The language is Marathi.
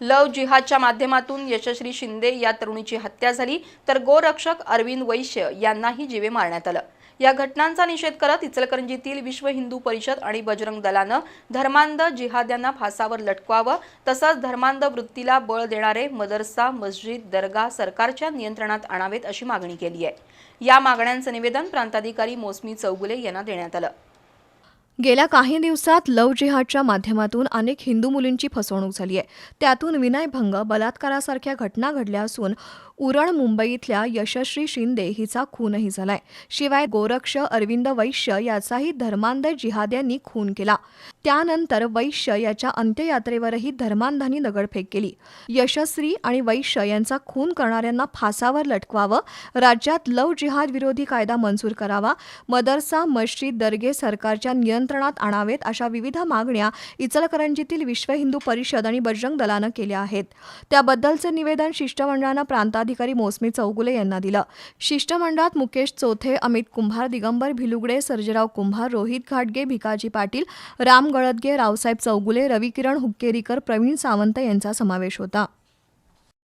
लव जिहादच्या माध्यमातून यशश्री शिंदे या तरुणीची हत्या झाली तर गोरक्षक अरविंद वैश्य यांनाही जीवे मारण्यात आलं. या घटनांचा निषेध करत इचलकरंजीतील विश्व हिंदू परिषद आणि बजरंग दलानं धर्मांध जिहाद्यांना फासावर लटकवावं तसंच धर्मांध वृत्तीला बळ देणारे मदरसा मस्जिद दर्गा सरकारच्या नियंत्रणात आणावेत अशी मागणी केली आहे. या मागण्यांचं निवेदन प्रांताधिकारी मोसमी चौगुले यांना देण्यात आलं. गेल्या काही दिवसात लव जिहादच्या माध्यमातून अनेक हिंदू मुलींची फसवणूक झाली आहे. त्यातून विनयभंग बलात्कारासारख्या घटना घडल्या असून उरण मुंबईतल्या यशश्री शिंदे हिचा खूनही झालाय. शिवाय गोरक्ष अरविंद वैश्य याचाही धर्मांध जिहाद यांनी खून केला. त्यानंतर वैश्य याच्या अंत्ययात्रेवरही धर्मांधांनी दगडफेक केली. यशस्वी आणि वैश्य यांचा खून करणाऱ्यांना फासावर लटकवावं राज्यात लव जिहाद विरोधी कायदा मंजूर करावा मदरसा मस्जिद दर्गे सरकारच्या नियंत्रणात आणावेत अशा विविध मागण्या इचलकरंजीतील विश्व हिंदू परिषद आणि बजरंग दलानं केल्या आहेत. त्याबद्दलचं निवेदन शिष्टमंडळानं प्रांताधिकारी मोसमी चौगुले यांना दिलं. शिष्टमंडळात मुकेश चोथे अमित कुंभार दिगंबर भिलुगडे सर्जेराव कुंभार रोहित घाटगे भिकाजी पाटील राम गळदगे रावसाहेब चौगुले रविकिरण हुक्केरीकर प्रवीण सावंत यांचा समावेश होता.